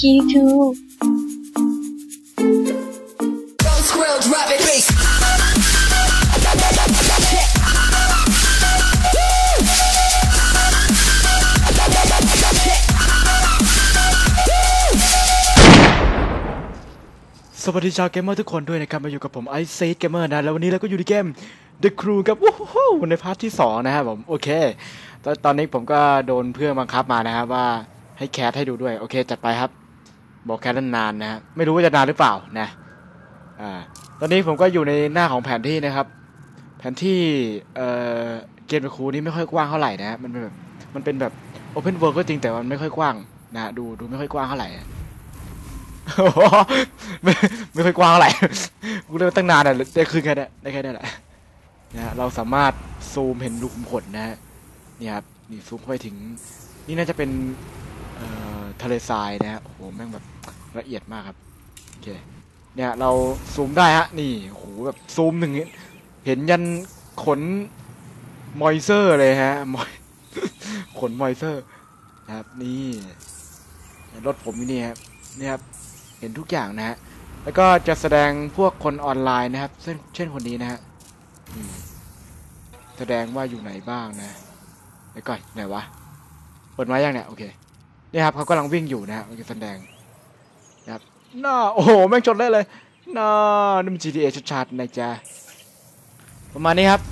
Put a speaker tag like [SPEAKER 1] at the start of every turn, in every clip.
[SPEAKER 1] G2
[SPEAKER 2] สวัสดีชาวเกมเมอร์ทุกคนด้วยนะครับ มาอยู่กับผมไอซ์เซดเกมเมอร์นะ แล้ววันนี้เราก็อยู่ในเกม The Crew กับว้าวในพาร์ทที่ 2 นะครับผม โอเค ตอนนี้ผมก็โดนเพื่อนบังคับมานะครับว่าให้แคสให้ดูด้วย โอเค จัดไปครับ บอกแค่นานๆนะฮะไม่รู้ว่าจะนานหรือเปล่านะอ่าตอนนี้ผมก็อยู่ในหน้าของแผนที่นะครับ แผนที่เอ่อเกมครูนี้ไม่ค่อยกว้างเท่าไหร่นะมันเป็นแบบมันเป็นแบบโอเพนเวิร์ก็จริงแต่มันไม่ค่อยกว้างนะดูดูไม่ค่อยกว้างเท่าไหร่ไม่ไม่ค่อยกว้างเท่าไหร่กูเล่นตั้งนานอะได้คืนแค่นี้ได้แค่นี้แหละนะเราสามารถซูมเห็นลูขุมขนนะฮนี่ครับนี่ซูมเข้าไปถึง นี่น่าจะเป็นเอ่อ ทะเลทรายนะฮะโอ้โหแม่งแบบละเอียดมากครับโอเคเนี่ยเราซูมได้ฮะนี่โอ้โหแบบซูมหนึ่งเห็นยันขนมอยเซอร์เลยฮะมอยขนมอยเซอร์นะครับนี่รถผมนี่ครับนี่ยครับเห็นทุกอย่างนะฮะแล้วก็จะแสดงพวกคนออนไลน์นะครับเช่นคนนี้นะฮะแสดงว่าอยู่ไหนบ้างนะไอ้ก่อนไหนวะเปิดไว้ยังเนี่ยโอเค นี่ครับเขากำลังวิ่งอยู่นะครับอยู่สันดงนะครับน่าโอ้โหแม่งชนได้เลยน่านี่มัน GTA ชัดๆนะจ๊ะประมาณนี้ครับ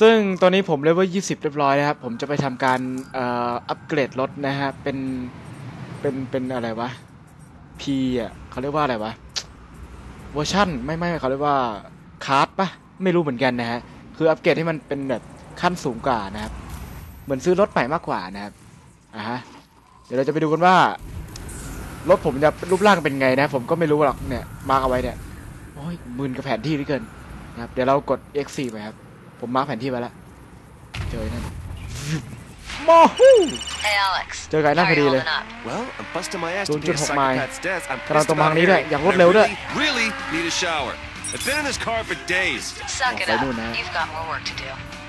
[SPEAKER 2] ซึ่งตอนนี้ผมเลเวล20 เรียบร้อยนะครับ ผมจะไปทำการอัปเกรดรถนะฮะเป็นเป็นเป็นอะไรวะ P อะเขาเรียกว่าอะไรวะเวอร์ชั่นไม่ไม่เขาเรียกว่าคาร์ดปะไม่รู้เหมือนกันนะฮะคืออัปเกรดให้มันเป็นแบบขั้นสูงกว่านะครับ เหมือนซื้อรถใหม่มากกว่านะครับอะฮะ เดี๋ยวเราจะไปดูกันว่า รถผมจะรูปร่างเป็นไงนะ ผมก็ไม่รู้หรอกเนี่ยมาร์กเอาไว้เนี่ยโอ้ยมึนกับแผนที่นี่เกินนะครับเดี๋ยวเรากด X4 ไปครับ ผมมาร์กแผนที่ไปแล้วเจอนั่นมาฮูเจอไก่หน้าพอดีเลย
[SPEAKER 3] ศูนย์จุดห
[SPEAKER 2] กไมล์กำลังตรงทางนี้ด้วยอย่างรวดเร็วด้วยไปนู่นนะ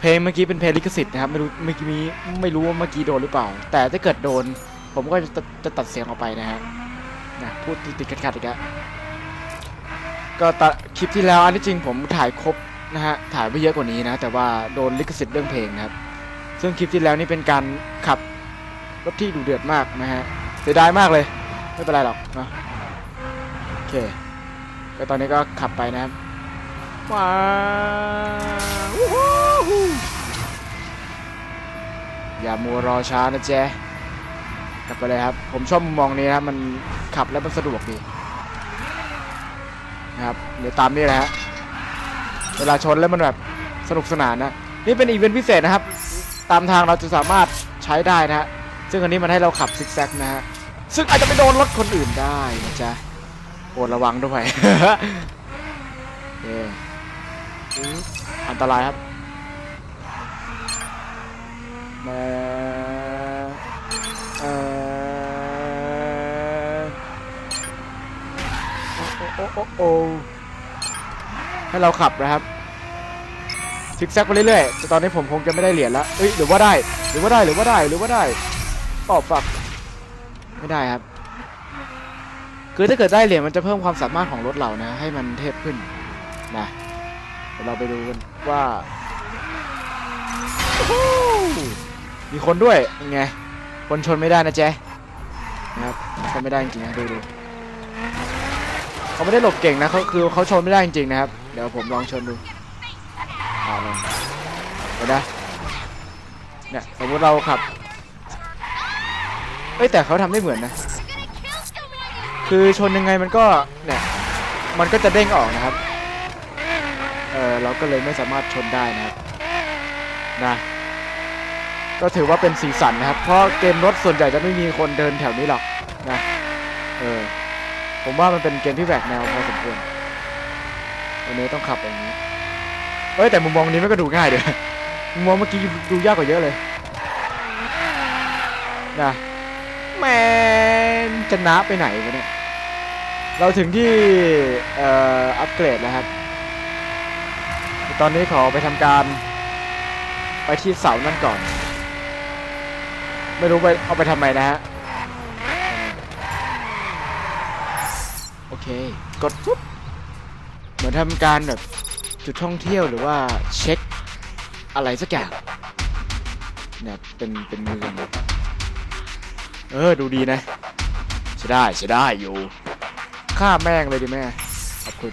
[SPEAKER 2] เพลงเมื่อกี้เป็นเพลงลิขสิทธิ์นะครับไม่รู้เมื่อกี้มีไม่รู้ว่าเมื่อกี้โดนหรือเปล่า แต่ถ้าเกิดโดน ผมก็จะจะตัดเสียงออกไปนะฮะนะพูดติดๆขัดๆอีกแล้วก็ตัดคลิปที่แล้วอันที่จริงผมถ่ายครบนะฮะถ่ายไปเยอะกว่านี้นะ แต่ว่าโดนลิขสิทธิ์เรื่องเพลงนะครับ ซึ่งคลิปที่แล้วนี่เป็นการขับรถที่ดูเดือดมากนะฮะเสียดายมากเลย ไม่เป็นไรหรอกนะโอเคก็ตอนนี้ก็ขับไปนะครับว้าววู้ฮู้ อย่ามัวรอช้านะเจ๊กลับไปเลยครับ ผมชอบมุมมองนี้นะครับมันขับแล้วมันสะดวกดีนะครับเดี๋ยวตามนี่แหละฮะเวลาชนแล้วมันแบบสนุกสนานนะ นี่เป็นอีเวนต์พิเศษนะครับ ตามทางเราจะสามารถใช้ได้นะฮะซึ่งอันนี้มันให้เราขับซิกแซกนะฮะซึ่งอาจจะไปโดนรถคนอื่นได้นะจ๊ะโปรดระวังด้วยโอเคอุ๊ยอันตรายครับ มาเอ่อโอ้โอ้โอ้โอ้ให้เราขับนะครับซิกแซกไปเรื่อยๆแต่ตอนนี้ผมคงจะไม่ได้เหรียญละเอ้ยหรือว่าได้ หรือว่าได้หรือว่าได้หรือว่าได้ตอบฝักไม่ได้ครับ คือถ้าเกิดได้เหรียญมันจะเพิ่มความสามารถของรถเรานะ ให้มันเทพขึ้นนะเดี๋ยวเราไปดูกันว่า มีคนด้วยยังไงคนชนไม่ได้นะแจ๊นะครับชนไม่ได้จริงๆนะดูดูเขาไม่ได้หลบเก่งนะเขาคือเขาชนไม่ได้จริงๆนะครับ เดี๋ยวผมลองชนดูเอาลองเดี๋ยวนะเนี่ยสมมติเราขับเอ้ยแต่เขาทำได้เหมือนนะ คือชนยังไงมันก็เนี่ยมันก็จะเด้งออกนะครับ เออเราก็เลยไม่สามารถชนได้นะครับนะ ก็ถือว่าเป็นสีสันนะครับ เพราะเกมรถส่วนใหญ่จะไม่มีคนเดินแถวนี้หรอกนะเออผมว่ามันเป็นเกมที่แหวกแนวพอสมควรวันนี้ต้องขับอย่างนี้เอ้ยแต่มุมมองนี้ไมันก็ดูง่ายเดี๋ยวมุมมองเมื่อกี้ดูยากกว่าเยอะเลยนะแมนจะนะไปไหนวะเนี่ยเราถึงที่เอ่ออัปเกรดแล้วครับ ตอนนี้ขอไปทำการไปที่เสานั่นก่อน ไม่รู้ไปเอาไปทำไมนะฮะ โอเค กดปุ๊บ เหมือนทำการแบบจุดท่องเที่ยวหรือว่าเช็คอะไรสักอย่างเนี่ยเป็นเป็นเมืองเออ ดูดีนะใช่ได้ใช่ได้อยู่ฆ่าแม่งเลยดิแม่ ขอบคุณ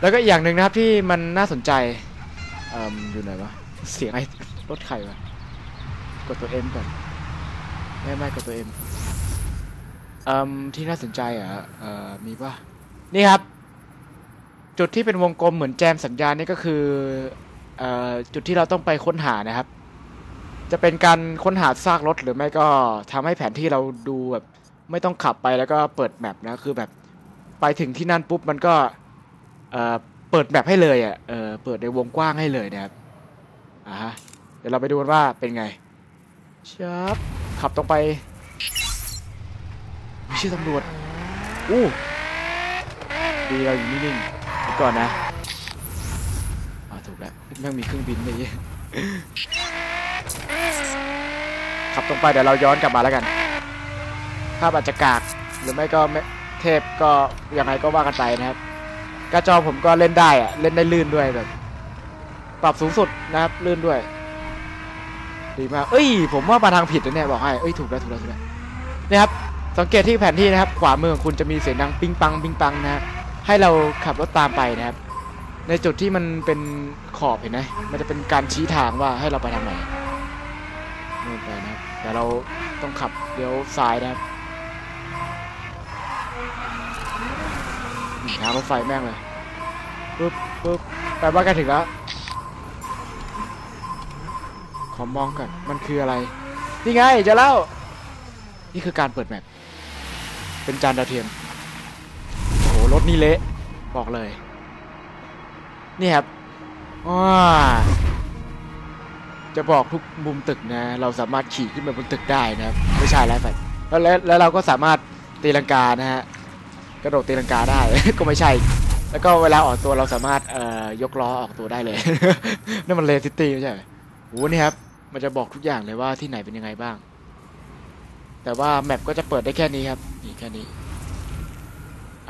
[SPEAKER 2] แล้วก็อีกอย่างหนึ่งนะครับที่มันน่าสนใจ เอ่มอยู่ไหนวะ เสียงไอ้รถใครวะ กดตัว M ก่อน ไม่ไม่กดตัว M เอ่มที่น่าสนใจอะเอ่อมีป่ะ นี่ครับ จุดที่เป็นวงกลมเหมือนแจมสัญญาณนี่ก็คือเอ่อจุดที่เราต้องไปค้นหานะครับ จะเป็นการค้นหาซากรถหรือไม่ก็ทำให้แผนที่เราดูแบบไม่ต้องขับไปแล้วก็เปิดแมปนะคือแบบไปถึงที่นั่นปุ๊บมันก็เอ่อเปิดแมปให้เลยอะเออเปิดในวงกว้างให้เลยนะครับอ่าเดี๋ยวเราไปดูกันว่าเป็นไง ชับขับตรงไปไม่ใช่ตำรวจอู้ดีเราอยู่นิ่งๆก่อนนะอ่าถูกแล้วแม่งมีเครื่องบินเลยเหี้ยขับตรงไปเดี๋ยวเราย้อนกลับมาแล้วกันภาพอาจจะกากหรือไม่ก็เทพก็ยังไงก็ว่ากันไปนะครับกระจอผมก็เล่นได้อะเล่นได้ลื่นด้วยแบบ ปรับสูงสุดนะครับลื่นด้วย ดีมาก เอ้ย ผมว่ามาทางผิดนะเนี่ยบอกให้ เอ้ย ถูกแล้วถูกแล้วถูกแล้วนี่ครับ สังเกตที่แผนที่นะครับ ขวามือของคุณจะมีเสียงดังปิงปังปิงปังนะให้เราขับรถตามไปนะครับ ในจุดที่มันเป็นขอบเห็นไหมมันจะเป็นการชี้ทางว่าให้เราไปทางไหนนู่นไปนะครับ แต่เราต้องขับเลี้ยวซ้ายนะครับทางรถไฟแม่งเลยปุ๊บปุ๊บแปลว่าใกล้ถึงแล้ว ขอมองก่อน มันคืออะไร นี่ไงจะเล่า นี่คือการเปิดแมปเป็นจานดาวเทียม โอ้โห รถนี่เละ บอกเลย นี่ครับว้าจะบอกทุกมุมตึกนะ เราสามารถขี่ขึ้นไปบนตึกได้นะครับ ไม่ใช่แล้วแบบแล้วแล้วเราก็สามารถตีลังกานะฮะ กระโดดตีลังกาได้ ก็ไม่ใช่ แล้วก็เวลาออกตัวเราสามารถเอ่อยกล้อออกตัวได้เลย นั่นมันเลซิตี้ไม่ใช่ หรอโอ้โหนี่ครับ มันจะบอกทุกอย่างเลยว่าที่ไหนเป็นยังไงบ้าง แต่ว่าแมปก็จะเปิดได้แค่นี้ครับ นี่แค่นี้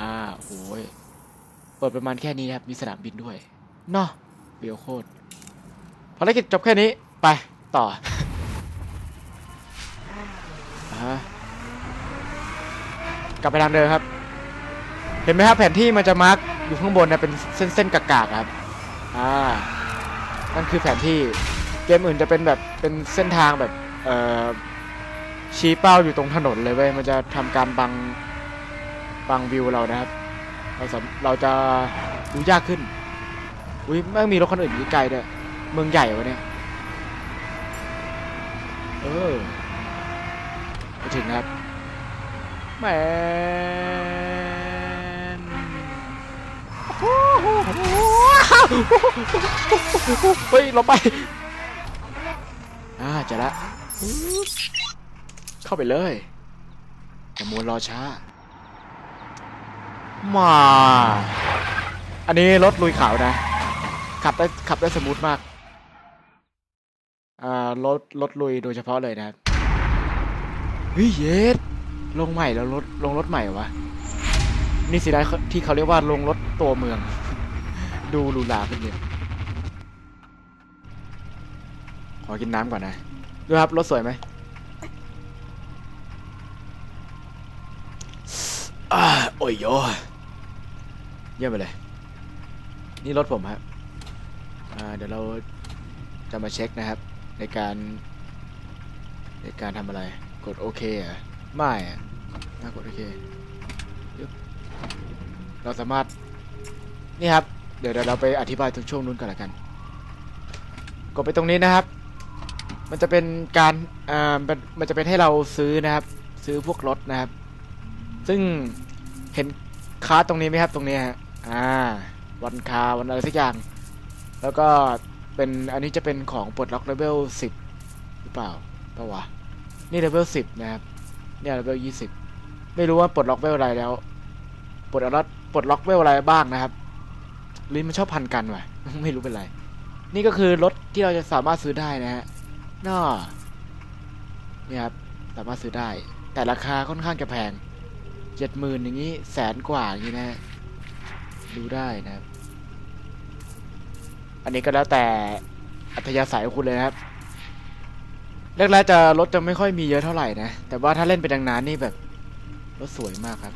[SPEAKER 2] อ่าโอ้ยเปิดประมาณแค่นี้ครับ มีสนามบินด้วยเนาะเบียวโคตรภารกิจจบแค่นี้ ไป ต่ออกลับไปทางเดิมครับ เห็นไหมครับแผนที่มันจะมาร์กอยู่ข้างบนเนี่ยเป็นเส้นๆกากๆครับ อ่า นั่นคือแผนที่ เกมอื่นจะเป็นแบบเป็นเส้นทางแบบเอ่อชี้เป้าอยู่ตรงถนนเลยเว้ยมันจะทำการบังบังวิวเรานะครับ เราสามเราจะดูยากขึ้นอุ้ยแม่งมีรถคนอื่นอยู่ไกลด้วยเมืองใหญ่วะเนี่ยเออไปถึงครับแมนเฮ้ยเราไป อ่าเจะละ เข้าไปเลยอย่ามัวรอช้า มา อันนี้รถลุยเขานะ ขับได้ขับได้สมูทมาก อ่ารถรถลุยโดยเฉพาะเลยนะครับเฮ้ยเยสลงใหม่แล้วรถลงรถใหม่เหรอวะ นี่สิได้ที่เขาเรียกว่าลงรถตัวเมือง ดูหรูหราขึ้นเยอะ ขอกินน้ำก่อนนะดูครับรถสวยไหมอ่าโอ้ยโยเยี่ยมไปเลย นี่รถผมครับอ่าเดี๋ยวเราจะมาเช็คนะครับ ในการในการทำอะไร กดโอเคเหรอะไม่อะน่ากดโอเคยึบเราสามารถ นี่ครับเดี๋ยวเดี๋ยวเราไปอธิบายตรงช่วงนู้นกันละกัน กดไปตรงนี้นะครับ มันจะเป็นการอ่ามันมันจะเป็นให้เราซื้อนะครับ ซื้อพวกรถนะครับ ซึ่งเห็นคาร์ตรงนี้ไหมครับ ตรงนี้ฮะอ่า วันคาวันอะไรสักอย่าง แล้วก็เป็นอันนี้จะเป็นของปลดล็อกเลเวลสิบหรือเปล่าเปล่าวะนี่เลเวลสิบนะครับ เนี่ยเลเวลยี่สิบไม่รู้ว่าปลดล็อกเวลอะไรแล้วปลดล็อกปลดล็อกเวลอะไรบ้างนะครับลิ้นมันชอบพันกันว่ะไม่รู้เป็นไร นี่ก็คือรถที่เราจะสามารถซื้อได้นะฮะ น่านี่ครับสามารถซื้อได้ แต่ราคาค่อนข้างจะแพงเจ็ดหมื่นอย่างนี้แสนกว่าอย่างนี้นะดูได้นะครับ อันนี้ก็แล้วแต่อัธยาศัยของคุณเลยนะครับแรกๆจะรถจะไม่ค่อยมีเยอะเท่าไหร่นะ แต่ว่าถ้าเล่นไปนานๆนี่แบบรถสวยมากครับ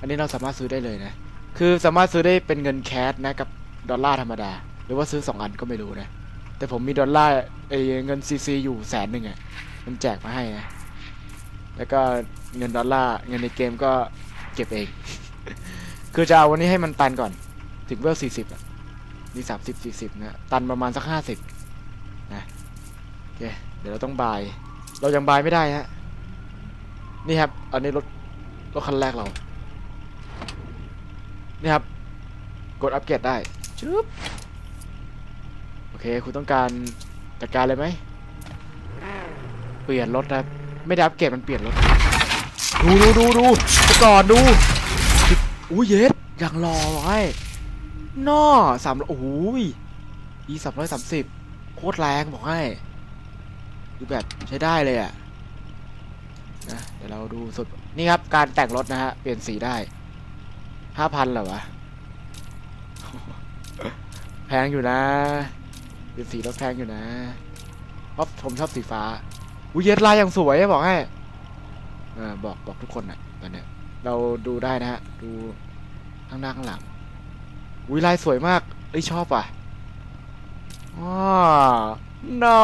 [SPEAKER 2] อันนี้เราสามารถซื้อได้เลยนะ คือสามารถซื้อได้เป็นเงินแคชนะกับดอลลาร์ธรรมดา หรือว่าซื้อสองอันก็ไม่รู้นะ แต่ผมมีดอลลาร์ไอเงินซีซีอยู่แสนหนึ่งอะ่ะมันแจกมาให้นะ แล้วก็เงินดอลลาร์เงินในเกมก็เก็บเอง คือจะเอาวันนี้ให้มันตันก่อน ถึงเวลสี่สิบอะนี่สามสิบสี่สิบนะตันประมาณสักห้าสิบนะโอเคเดี๋ยวเราต้องบาย เรายังบายไม่ได้ฮะนี่ครับ อันนี้รถรถคันแรกเรา นี่ครับ กดอัปเกรดได้ชึบ เคคุณต้องการจัดการเลยไหม เปลี่ยนรถนะครับไม่ได้อัปเกรดมันเปลี่ยนรถ ดูดูดูดูไปก่อนดูอู้เย็ดอย่างรอไว้นอสามโอ้ยอีสามร้อยสามสิบโคตรแรงบอกให้ดูแบบใช้ได้เลยอะนะเดี๋ยวเราดูสุด นี่ครับ การแต่งรถนะฮะ เปลี่ยนสีได้ห้าพันเหรอวะ แพงอยู่นะ เปลี่ยนสีรถแพงอยู่นะเพราะผมชอบสีฟ้าอุ้ยเย็ดลายอย่างสวยบอกให้เออบอกบอกทุกคนนะตอนเนี้ยเราดูได้นะฮะดูข้างหน้าข้างหลังอุ้ยลายสวยมากเอ้ยชอบอะอ๋อนอ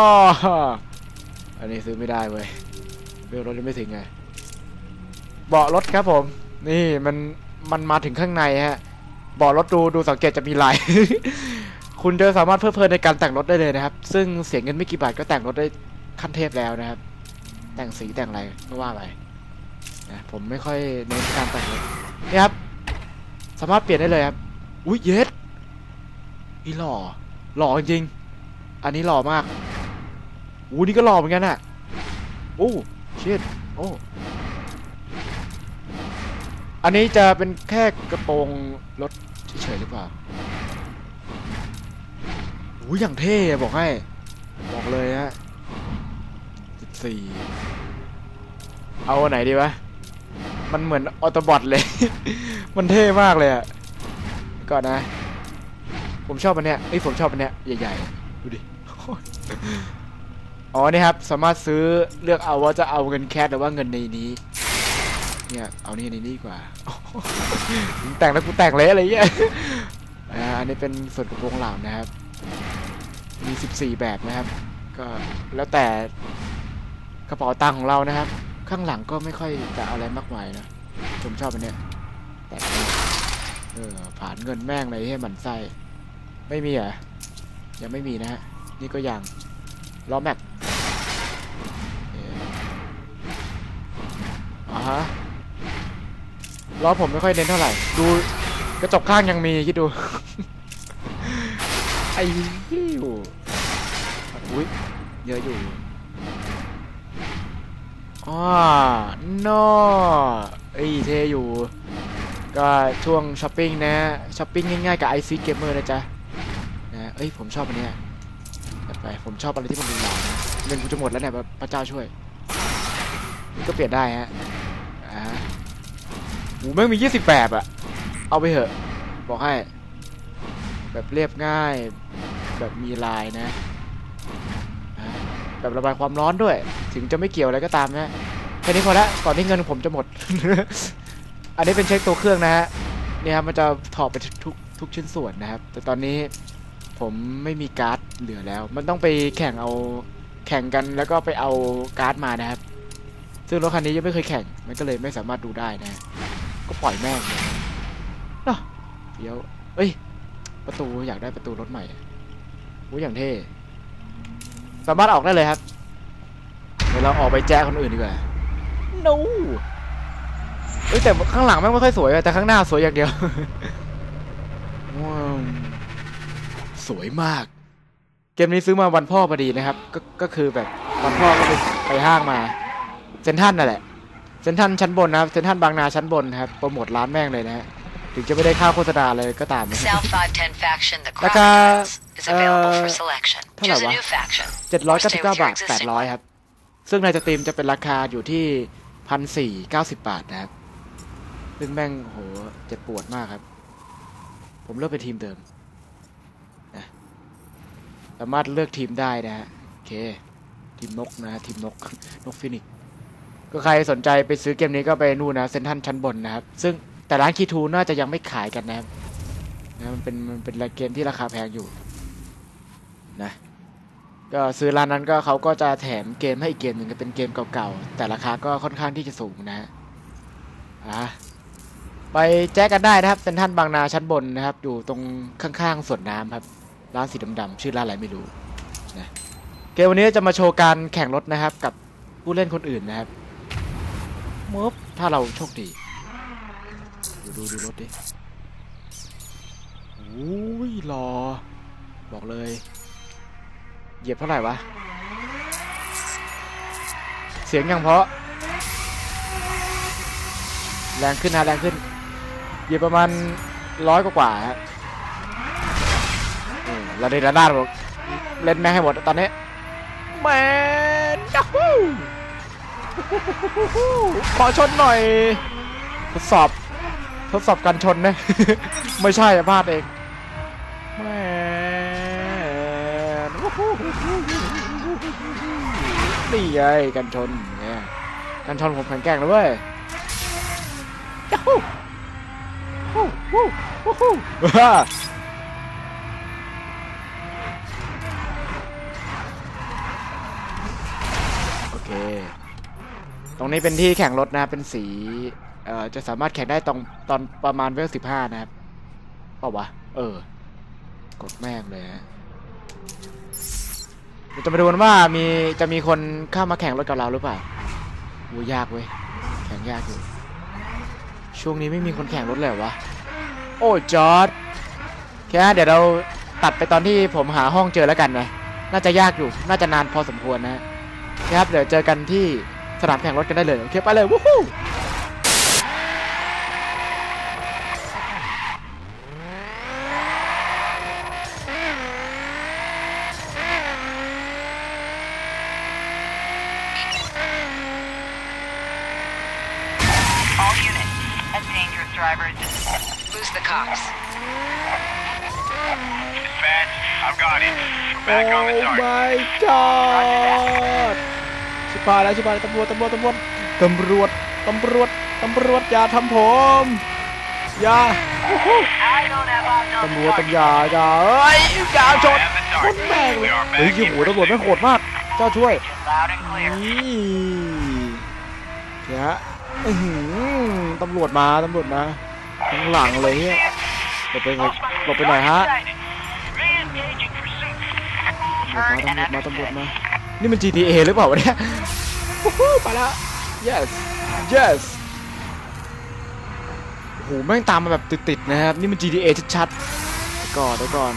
[SPEAKER 2] อันนี้ซื้อไม่ได้เว้ยเบลรถยังไม่ถึงไงเบาะรถครับผม นี่มันมันมาถึงข้างในฮะเบาะรถดูดูสังเกตจะมีลาย คุณจะสามารถเพลิดเพลินในการแต่งรถได้เลยนะครับ ซึ่งเสียเงินไม่กี่บาทก็แต่งรถได้ขั้นเทพแล้วนะครับ แต่งสีแต่งอะไรก็ว่าไปนะผมไม่ค่อยเน้นการแต่งรถนี่ครับ สามารถเปลี่ยนได้เลยครับ อุ้ยเย็ดนี่หล่อ หล่อจริง อันนี้หล่อมากอู้นี่ก็หล่อเหมือนกันอะโอ้เชิดโอ้อันนี้จะเป็นแค่กระโปรงรถเฉยหรือเปล่า อู้อย่างเท่บอกให้ บอกเลยฮะสิบสี่เอาอันไหนดีวะ มันเหมือนออโตบอทเลย มันเท่มากเลยอะก่อนนะ ผมชอบอันเนี้ยไอ้ยผมชอบอันเนี้ยใหญ่ๆ ดูดิ อ๋อนี่ครับ สามารถซื้อเลือกเอาว่าจะเอาเงินแคชหรือว่าเงินในนี้ เนี่ย เอานี่ในนี้กว่ามึงแต่งแล้วกูแต่งเละอะไรเงี้ยอันนี้เป็นส่วนกระโปรงหลังนะครับ มี 14 แบบนะครับ ก็แล้วแต่กระเป๋าตังค์ของเรานะครับ ข้างหลังก็ไม่ค่อยจะอะไรมากมายนะผมชอบอันเนี้ยแต่เออผ่านเงินแม่งเลยให้มันไส้ไม่มีเหรอะยังไม่มีนะฮะนี่ก็ยังล้อแม็กอ่ออ่าฮะล้อผมไม่ค่อยเน้นเท่าไหร่ ดูกระจกข้างยังมีคิดดู ไอ้ ฮิวอุ้ยเยอะอยู่อ๋อนอเอ้ยเทอยู่ ก็ช่วงช้อปปิ้งนะช้อปปิ้งง่ายๆกับ IC Gamer นะจ๊ะนะเอ้ยผมชอบอันเนี้ยไปผมชอบอะไรที่มันดูหลานะเงินกูจะหมดแล้วเนี่ยพระเจ้าช่วยนี่ก็เปลี่ยนได้ฮะอ่าหูแม่งมี 20แบบอะเอาไปเถอะ บอกให้ แบบเรียบง่าย แบบมีลายนะ แบบระบายความร้อนด้วย ถึงจะไม่เกี่ยวอะไรก็ตามนะแค่นี้พอละก่อนที่เงินผมจะหมด อันนี้เป็นเช็คตัวเครื่องนะฮะเนี่ยครับมันจะถอดไปทุกทุกชิ้นส่วนนะครับ แต่ตอนนี้ผมไม่มีการ์ดเหลือแล้ว มันต้องไปแข่งเอาแข่งกันแล้วก็ไปเอาการ์ดมานะครับ ซึ่งรถคันนี้ยังไม่เคยแข่ง มันก็เลยไม่สามารถดูได้นะ ก็ปล่อยแม่งเลยเนาะเดี๋ยว เอ้ย ประตูอยากได้ประตูรถใหม่ อ้ยอย่างเท่ สามารถออกได้เลยครับ เดี๋ยวเราออกไปแจ้คนอื่นดีกว่า no เอ้ยแต่ข้างหลังแม่งไม่ค่อยสวยอะแต่ข้างหน้าสวยอย่างเดียว ว้าว สวยมาก เกมนี้ซื้อมาวันพ่อพอดีนะครับ ก็ก็คือแบบวันพ่อก็ไปไปห้างมา เซนทรันนั่นแหละ เซนทรันชั้นบนนะครับ เซนทรันบางนาชั้นบนนะครับ โปรโมทร้านแม่งเลยนะฮะ ถึงจะไม่ได้ค่าโฆษณาเลยก็ตามนะ
[SPEAKER 4] South 510 faction, the
[SPEAKER 2] Like,
[SPEAKER 4] Crocodiles, is
[SPEAKER 2] uh,
[SPEAKER 4] available for
[SPEAKER 2] uh,
[SPEAKER 4] selection.
[SPEAKER 2] เท่าไหร่
[SPEAKER 4] Choose a
[SPEAKER 2] วะ
[SPEAKER 4] new faction.
[SPEAKER 2] เจ็ดร้อย
[SPEAKER 4] or
[SPEAKER 2] เก้าสิ
[SPEAKER 4] stay
[SPEAKER 2] บเก้า
[SPEAKER 4] with your
[SPEAKER 2] บาทแปด
[SPEAKER 4] existing
[SPEAKER 2] ร้อย
[SPEAKER 4] one.
[SPEAKER 2] ครับ ซึ่งในสตรีมจะเป็นราคาอยู่ที่พันสี่เก้าสิบบาทนะครับซึ่งแม่งโหเจ็บปวดมากครับ ผมเลือกเป็นทีมเดิมนะสามารถเลือกทีมได้นะฮะโอเค ทีมนกนะฮะทีมนกนกฟินิกซ์ก็ใครสนใจไปซื้อเกมนี้ก็ไปนู่นนะเซนทันชั้นบนนะครับ ซึ่ง แต่ร้านคีทูน่าจะยังไม่ขายกันนะครับนะมันเป็นมันเป็นเกมที่ราคาแพงอยู่นะก็ซื้อร้านนั้นก็เขาก็จะแถมเกมให้อีกเกมหนึ่งก็เป็นเกมเก่าๆ แต่ราคาก็ค่อนข้างที่จะสูงนะฮะอะไปแจ้กันได้นะครับเซ็นทรัลบางนาชั้นบนนะครับ อยู่ตรงข้างๆสวนน้ำครับร้านสีดำๆชื่อร้านอะไรไม่รู้นะเกมวันนี้จะมาโชว์การแข่งรถนะครับ กับผู้เล่นคนอื่นนะครับมบถ้าเราโชคดี ดูดูดูรถดิโอ้ยรอ บอกเลย เหยียบเท่าไหร่วะ เสียงยังเพาะ แรงขึ้นนะแรงขึ้น เหยียบประมาณร้อยกว่าฮะเราได้ระนาดเล่นแม่ให้หมดตอนนี้แมนยัฮูขอชนหน่อย ทดสอบ ทดสอบการชนนะ ไม่ใช่อะพลาดเองแม่นี่ไงกันชนเนี่ยกันชนผมแข็งแกร่งนะเว้ยยัฮู้ฮู้ฮู้ฮู้ฮู้ฮ่าโอเค ตรงนี้เป็นที่แข่งรถนะ เป็นสี เอ่อจะสามารถแข่งได้ตรงตอนประมาณเวลสิบห้านะครับเปล่าวะ เออ กดแม่งเลยฮะเดี๋ยวจะมาดูกันว่ามีจะมีคนเข้ามาแข่งรถกับเราหรือเปล่าโอ้ยากเว้ย แข่งยากอยู่ ช่วงนี้ไม่มีคนแข่งรถเลยวะ โอ้จอร์ดแค่เดี๋ยวเราตัดไปตอนที่ผมหาห้องเจอแล้วกันนะ น่าจะยากอยู่ น่าจะนานพอสมควรนะนะครับ เดี๋ยวเจอกันที่สนามแข่งรถกันได้เลย โอเค ไปเลย วู้ฮู้
[SPEAKER 4] Boost the cops.
[SPEAKER 3] Dispatch, I've got it. Back on the target.
[SPEAKER 2] my god ชิบหายแล้วชิบหายแล้วตำรวจตำรวจตำรวจตำรวจตำรวจตำรวจอย่าทำผมอย่า
[SPEAKER 5] I don't have
[SPEAKER 2] ตำรวจตำรวจอย่าอย่าเอ้ยอย่าชน
[SPEAKER 3] Have the
[SPEAKER 2] ชน
[SPEAKER 3] target.
[SPEAKER 2] แม่งเล
[SPEAKER 3] We
[SPEAKER 2] ย
[SPEAKER 3] are
[SPEAKER 2] เฮ้ย
[SPEAKER 3] back
[SPEAKER 2] ยิง
[SPEAKER 3] in
[SPEAKER 2] หัวตำรวจไม่งโหดมาก เจ้าช่วย
[SPEAKER 5] loud and clear.
[SPEAKER 2] นี่เนี่ยอื้อหือตำรวจมาตำรวจมา ข้างหลังเลยเนี่ยหลบไปหน่อยหลบไปหน่อยฮะ
[SPEAKER 5] Re-engaging pursuit.
[SPEAKER 2] ตำรวจ
[SPEAKER 5] Heard
[SPEAKER 2] มา
[SPEAKER 5] and
[SPEAKER 2] ตำรวจมาตำรวจ
[SPEAKER 5] understood.
[SPEAKER 2] มานี่มัน GTA หรือเปล่าวะเนี่ยวู้ฮู้ไปแล้ว yes yes โอ้โหแม่งตามมาแบบติดๆนะครับ นี่มัน GTA ชัดๆเดี๋ยวก่อนเดี๋ยวก่อน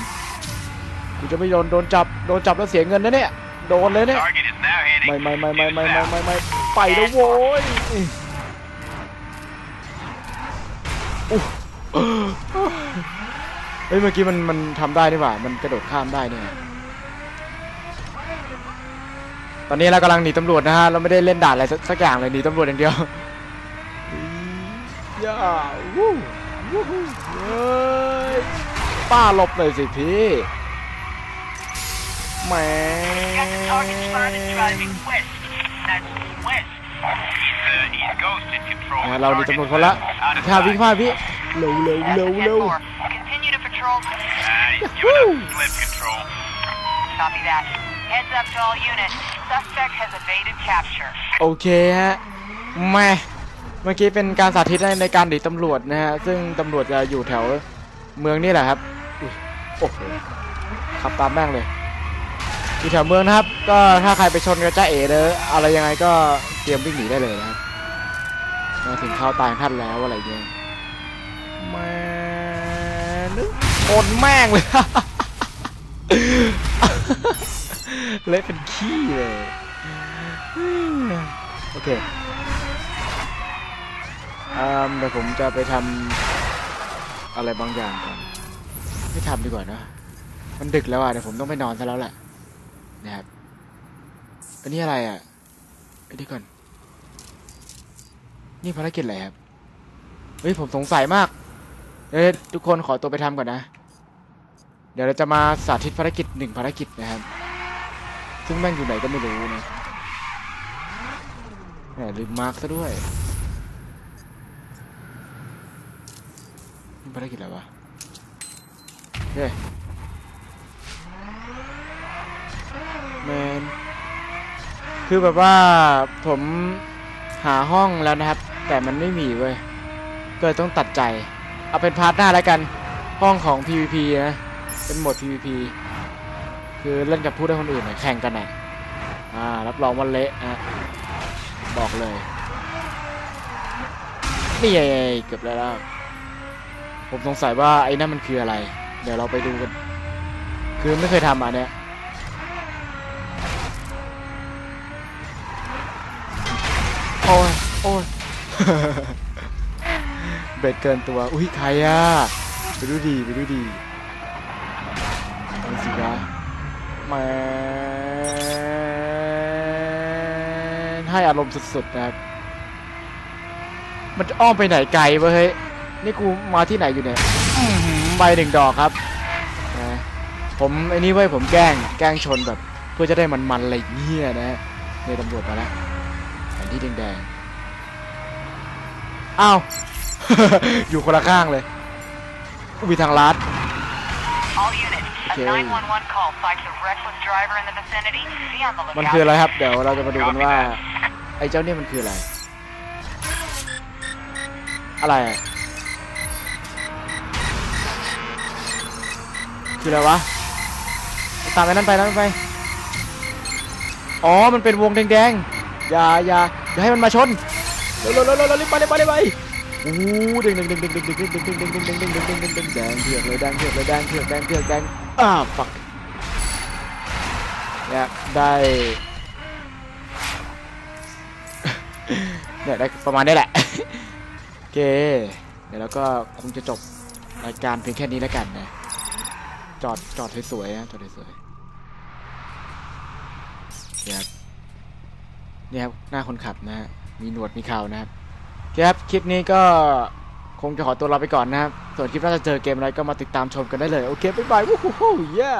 [SPEAKER 2] กูจะไม่โดนโดนจับโดนจับแล้วเสียเงินนะเนี่ย โดนเลยเนี่ย
[SPEAKER 3] Target is now heading
[SPEAKER 2] ไม่ไม่ไม่ไม่
[SPEAKER 3] due
[SPEAKER 2] ไม่ไม่
[SPEAKER 3] south.
[SPEAKER 2] ไม่ไม่ไปแล้วโว้ย เฮ้ยเมื่อกี้มันมันทำได้นี่หว่า มันกระโดดข้ามได้เนี่ย ตอนนี้เรากำลังหนีตำรวจนะฮะ เราไม่ได้เล่นด่านอะไรสักสักอย่างเลยหนีตำรวจอย่างเดียวย่าวู้วู้ฮู้เฮ้ยป้าหลบหน่อยสิพี่แหม
[SPEAKER 5] Got the target spotted driving west. That's west.
[SPEAKER 3] He's, uh, he's ghosted control.
[SPEAKER 2] อ่าเราหนี
[SPEAKER 3] Target
[SPEAKER 2] ตำรวจคนละ
[SPEAKER 3] out of
[SPEAKER 2] ข้าวิ่ง
[SPEAKER 3] sight.
[SPEAKER 2] ข้าพี่ เร็วเร็วเร็ว
[SPEAKER 5] Ten
[SPEAKER 2] เร็ว
[SPEAKER 5] four. Continue to patrol.
[SPEAKER 3] Uh, he's giving us slip control.
[SPEAKER 5] Copy that. Heads up to all units. Suspect has evaded capture.
[SPEAKER 2] โอเคฮะแม่เมื่อกี้เป็นการสาธิตในการหนีตำรวจนะฮะ ซึ่งตำรวจจะอยู่แถวเมืองนี่แหละครับอุ๊ยโอ้โหขับตามแม่งเลย อยู่แถวเมืองนะครับ ก็ถ้าใครไปชนกับจ้าเอ๋หรืออะไรยังไงก็เตรียมวิ่งหนีได้เลยนะครับมาถึงข้าวตายของท่านแล้วอะไรเงี้ย แม่นึกคนแม่งเลย เละเป็นขี้เลย โอเคอืมเดี๋ยวผมจะไปทำอะไรบางอย่างก่อน ไม่ทำดีกว่านะ มันดึกแล้วอะเดี๋ยวผมต้องไปนอนซะแล้วแหละ นะครับอันนี้อะไรอะไอ้นี่ก่อน นี่ภารกิจอะไรครับ เฮ้ย ผมสงสัยมาก เดี๋ยทุกคนขอตัวไปทำก่อนนะ เดี๋ยวเราจะมาสาธิตภารกิจหนึ่งภารกิจนะครับ ซึ่งแม่งอยู่ไหนก็ไม่รู้นะแหมลืมมาร์กซะด้วยภารกิจอะไรวะเฮ้ยแมนคือแบบว่าผมหาห้องแล้วนะครับ แต่มันไม่มีเว้ยก็เลยต้องตัดใจ เอาเป็นพาร์ทหน้าแล้วกัน ห้องของ PVP นะ เป็นโหมด PVP คือเล่นกับผู้ได้คนอื่นน่อยแข่งกันหน่อยอ่า รับรองว่าเละนะบอกเลย นี่ไงเกือบแล้ว ผมสงสัยว่าไอ้นั่นมันคืออะไร เดี๋ยวเราไปดูกัน คือไม่เคยทำอะเนี่ยโอ้ยโอ้ย เบ็ดเกินตัว อุ้ยใครอะไปดูดีไปดูดีดูสิคะแหมนให้อารมณ์สุดๆนะครับ มันจะอ้อมไปไหนไกลวะเฮ้ย นี่กูมาที่ไหนอยู่เนี่ยอื้อหือใบหนึ่งดอกครับนะผมไอ้นี่เว้ยผมแกล้ง แกล้งชนแบบ เพื่อจะได้มันๆอะไรอย่างเงี้ยนะเนี่ยตำรวจมาแล้วแผนที่แดงๆ อ้าว อยู่คนละข้างเลยมีทางลัด
[SPEAKER 5] All units, a
[SPEAKER 2] Okay.
[SPEAKER 5] 911 call finds a reckless driver in the vicinity. Be on the
[SPEAKER 2] มัน
[SPEAKER 5] lookout.
[SPEAKER 2] คืออะไรครับ เดี๋ยวเราจะมาดูกันว่า ไอ้เจ้าเนี่ยมันคืออะไร อะไรอะคืออะไรวะ ตามไปนั่นไปนั่นไป อ๋อ มันเป็นวงแดงๆ อย่าอย่าอย่าให้มันมาชน เร็วเร็วเร็วเร็วรีบไปรีบไปรีบไป โอ้ดึงดึงดึงดึงดึงดึงดึงดึงดึงดึงดึงดึงดึงดึงดึงดึงดึงแดงเถือกเลยแดงเถือกเลยแดงเถือกแดงเถือกแดงอ่าฟักเนี่ยได้เนี่ยได้ประมาณนี้แหละโอเคเดี๋ยวเราก็คงจะจบรายการเพียงแค่นี้แล้วกันนะจอดจอดสวยๆนะจอดสวยๆเนี่ยครับเนี่ครับหน้าคนขับนะฮะมีหนวดมีเข่านะครับ ครับคลิปนี้ก็คงจะขอตัวลาไปก่อนนะครับ ส่วนคลิปหน้าจะเจอเกมอะไรก็มาติดตามชมกันได้เลย โอเค บ๊ายบาย วู้ฮู้ฮู้ย่า